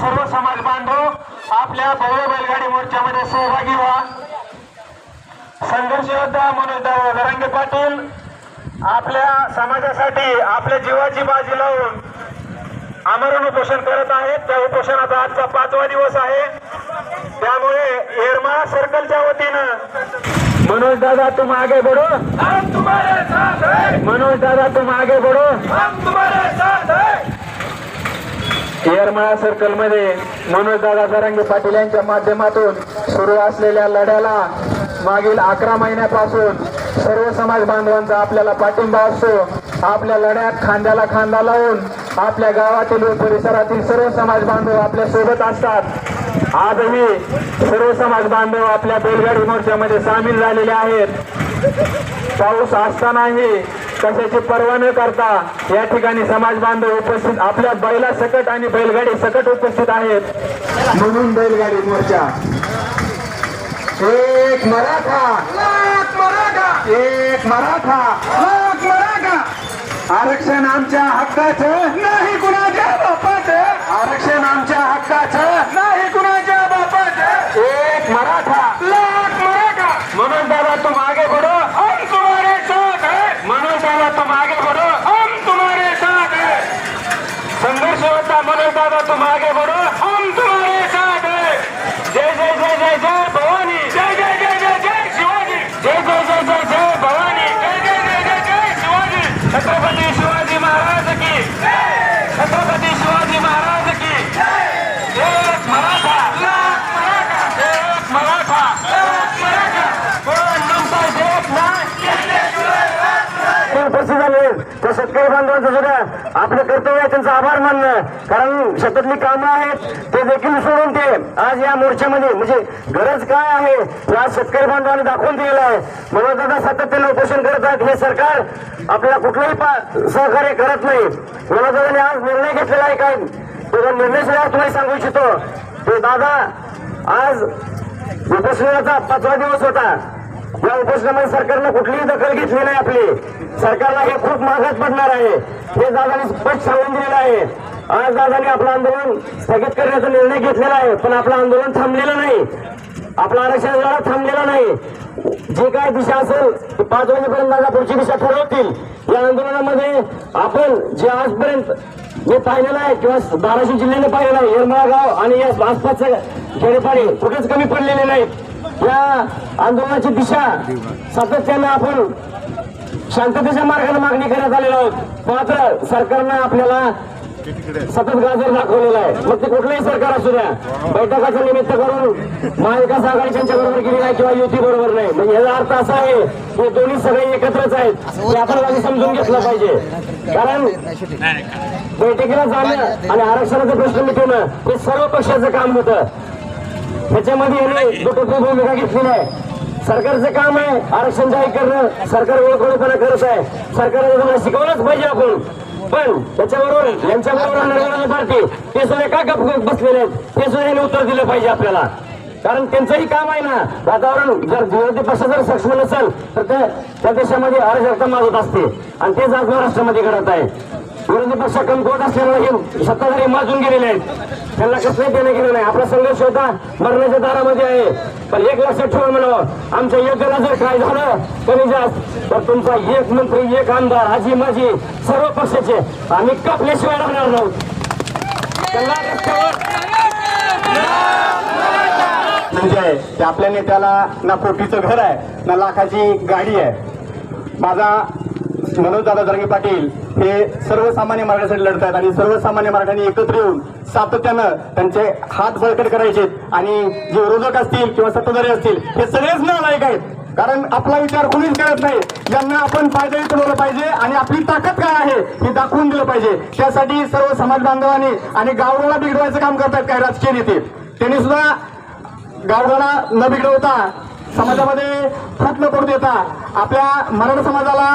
सर्व समाज बांधव आपल्या भव्य बैलगाडी मोर्चामध्ये सहभागी व्हा. संघर्ष योद्धा मनोज दरंगे पाटील आपल्या समाजासाठी आपल्या जीवाची बाजी लावून आमरण उपोषण करत आहेत. त्या उपोषणाचा आजचा पाचवा दिवस आहे. त्यामुळे येरमाळा सर्कलच्या वतीनं मनोज दादा तुम आगे बढ़ो हम तुम्हारे साथ हैं। मनोज दादा तुम आगे बढ़ो येरमाळा सर्कलमध्ये मनोज दादा जरांगे पाटील यांच्या माध्यमातून सुरू असलेल्या लढ्याला मागील अकरा महिन्यापासून सर्व समाज बांधवांचा आपल्याला पाठिंबा असतो. आपल्या लढ्यात खांद्याला खांदा लावून आपल्या गावातील व परिसरातील सर्व समाज बांधव आपल्यासोबत असतात. आजही सर्व समाज बांधव आपल्या बैलगाडी मोर्चामध्ये सामील झालेले आहेत. पाऊस असतानाही कशाची पर्वा न करता या ठिकाणी समाज बांधव उपस्थित आपल्या बैला सकट आणि बैलगाडी सकट उपस्थित आहेत. म्हणून बैलगाडी मोर्चा. एक मराठा. एक मराठा. आरक्षण आमच्या हक्काचं? नाही कुणाच्या बापाचं? आरक्षण आमच्या हक्काचं नाही कुणाच्या बापाचं एक मराठा लाख मराठा मनोज दादा तुम आगे बढ़ो हम तुम्हारे साथ हैं मनोज दादा तुम आगे बढ़ो हम तुम्हारे साथ हैं संघर्ष होता मनोज दादा तुम आगे बढ़ो हम तुम्हारे साथ हैं जय जय जय जय जय भवानी जय जय जय जय जय शिवाजी जय जय जय जय जय भवानी जय जय जय जय जय शिवाजी छत्रपती शिवाजी महाराज की छत्रपती शिवाजी महाराज की एक मराठा लाख मराठा एक मराठा लाख मराठा कोण नमता देत नाही उपस्थित झाले त्या शेतकरी बांधवांचं सुद्धा आपलं कर्तव्य आहे त्यांचा आभार मानणं. कारण शेतातली कामं आहेत ते देखील सोडून ते आज या मोर्चामध्ये म्हणजे गरज काय आहे हे आज शेतकरी बांधवांनी दाखवून दिलेलं आहे. म्हणून दादा सातत्याने उपोषण करत आहेत. हे सरकार आपल्याला कुठलंही पा- सहकार्य करत नाही. म्हणून दादाने आज निर्णय घेतलेला आहे काय? तो निर्णय सुद्धा तुम्हाला सांगू इच्छितो. ते दादा आज उपोषणाचा पाचवा दिवस होता. या उपोषणामध्ये सरकारनं कुठलीही दखल घेतली नाही आपली. सरकारला हे खूप महागात पडणार आहे. हे दादानी स्पष्ट सांगून दिलेलं आहे. आज दादानी आपलं आंदोलन स्थगित करण्याचा निर्णय घेतलेला आहे पण आपलं आंदोलन थांबलेलं नाही. आपला आरक्षण लढा थांबलेला नाही. जे काय दिशा असेल पाच वाजेपर्यंत दादा पुढची दिशा ठरवतील. या आंदोलनामध्ये आपण जे आजपर्यंत जे पाहिलेलं आहे किंवा धाराशिव जिल्ह्याने पाहिलेलं आहे येरमाळा गाव आणि या आसपासचे खेडेपाडी कुठेच कमी पडलेले नाहीत. या आंदोलनाची दिशा सातत्यानं आपण शांततेच्या मार्गाने मागणी करत आलेलो आहोत. मात्र सरकारनं आपल्याला सतत गाजर दाखवलेला आहे. मग ते कुठलंही सरकार असू द्या. बैठकाचं निमित्त करून महाविकास आघाडी त्यांच्या बरोबर गेली नाही किंवा युती बरोबर नाही. म्हणजे याचा अर्थ असा आहे की दोन्ही सगळे एकत्रच आहेत. हे आपण आधी समजून घेतलं पाहिजे. कारण बैठकीला जाणं आणि आरक्षणाचा प्रश्न मिटवणं हे सर्व पक्षाचं काम होतं. त्याच्यामध्ये यांनी भूमिका घेतली नाही. सरकारचं काम आहे आरक्षण जाहीर करणं. सरकार ओळखपणा करत आहे. सरकारने तुम्हाला शिकवलंच पाहिजे आपण. पण त्याच्याबरोबर यांच्याबरोबर नरेंद्र पार्टी ते सुद्धा का गप बसलेले आहेत? ते सुद्धा यांनी उत्तर दिलं पाहिजे आपल्याला. कारण त्यांचंही काम आहे ना वातावरण जर विरोधी पक्ष जर सक्षम नसेल तर ते त्या देशामध्ये अराजकता मागत असते आणि तेच आज महाराष्ट्रामध्ये घडत आहे. विरोधी पक्ष कमकुवत असल्यामुळे हे सत्ताधारी माजून गेलेले आहेत. त्यांना कसलंही देणं गेलं नाही. आपला संघर्ष होता मरणाच्या दारामध्ये आहे. पण एक लक्षात ठेवा म्हणावं आमच्या योग्याला जर काय झालं कमी जास्त तर तुमचा एक मंत्री एक आमदार आजी माझी सर्व पक्षाचे आम्ही कापल्याशिवाय राहणार नाहोत त्यांना म्हणजे आपल्या नेत्याला ना कोटीचं घर आहे ना लाखाची गाडी आहे. माझा मनोज दादा जरंगे पाटील हे सर्वसामान्य मराठ्यासाठी लढतात आणि सर्वसामान्य मराठ्यांनी एकत्र येऊन सातत्यानं त्यांचे हात बळकट करायचे आणि जे विरोधक असतील किंवा सत्ताधारी असतील हे सगळेच नालायक आहेत. कारण आपला विचार कुणीच करत नाही. यांना आपण फायदा उचलवलं पाहिजे आणि आपली ताकद काय आहे हे दाखवून दिलं पाहिजे. त्यासाठी सर्व समाज बांधवांनी आणि गावगाला बिघडवायचं काम करतात काही राजकीय नेते. त्यांनी सुद्धा गावगाडा न बिघडवता समाजामध्ये फूट न पडू देता आपल्या मराठा समाजाला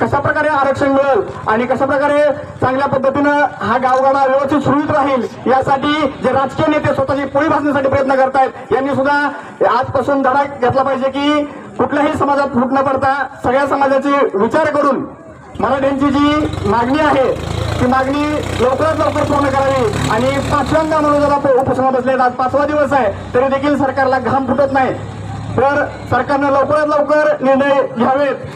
कशा प्रकारे आरक्षण मिळेल आणि कशा प्रकारे चांगल्या पद्धतीनं हा गावगाडा व्यवस्थित सुरळीत राहील यासाठी जे राजकीय नेते स्वतःची पोळी भासण्यासाठी प्रयत्न करतायत यांनी सुद्धा आजपासून धडा घेतला पाहिजे की कुठल्याही समाजात फूट न पडता सगळ्या समाजाचे विचार करून मराठ्यांची जी मागणी आहे ती मागणी लवकरात लवकर पूर्ण करावी. आणि पाचव्यांदा मनोजाला उपोषणात बसले आज पाचवा दिवस आहे तरी देखील सरकारला घाम फुटत नाही. तर सरकारनं लवकरात लवकर निर्णय घ्यावेत.